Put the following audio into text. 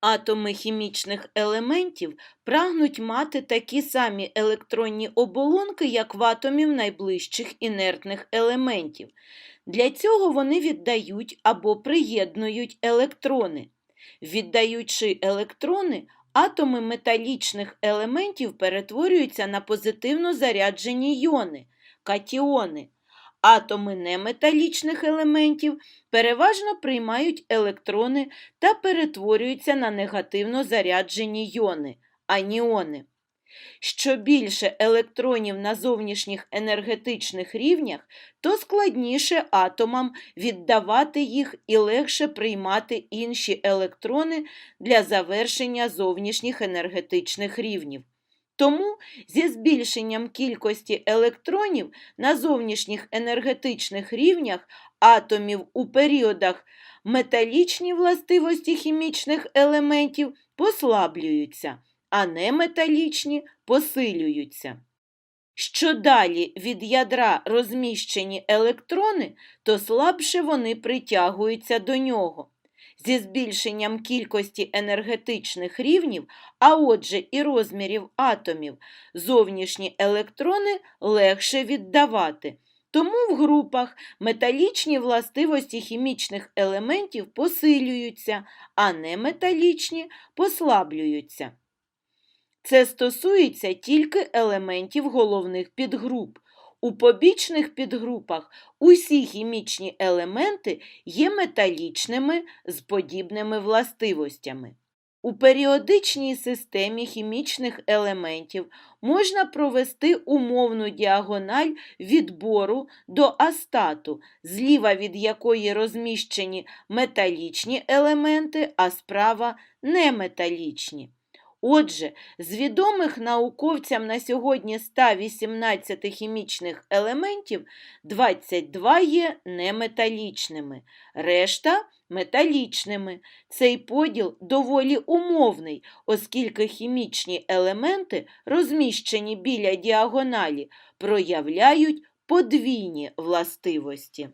Атоми хімічних елементів прагнуть мати такі самі електронні оболонки, як в атомів найближчих інертних елементів. Для цього вони віддають або приєднують електрони. Віддаючи електрони, атоми металічних елементів перетворюються на позитивно заряджені йони катіони. Атоми неметалічних елементів переважно приймають електрони та перетворюються на негативно заряджені йони аніони. Що більше електронів на зовнішніх енергетичних рівнях, то складніше атомам віддавати їх і легше приймати інші електрони для завершення зовнішніх енергетичних рівнів. Тому зі збільшенням кількості електронів на зовнішніх енергетичних рівнях атомів у періодах металічні властивості хімічних елементів послаблюються, а неметалічні посилюються. Що далі від ядра розміщені електрони, то слабше вони притягуються до нього. Зі збільшенням кількості енергетичних рівнів, а отже і розмірів атомів, зовнішні електрони легше віддавати. Тому в групах металічні властивості хімічних елементів посилюються, а неметалічні послаблюються. Це стосується тільки елементів головних підгруп. У побічних підгрупах усі хімічні елементи є металічними з подібними властивостями. У періодичній системі хімічних елементів можна провести умовну діагональ відбору до астату, зліва від якої розміщені металічні елементи, а справа неметалічні. Отже, з відомих науковцям на сьогодні 118 хімічних елементів 22 є неметалічними, решта металічними. Цей поділ доволі умовний, оскільки хімічні елементи, розміщені біля діагоналі, проявляють подвійні властивості.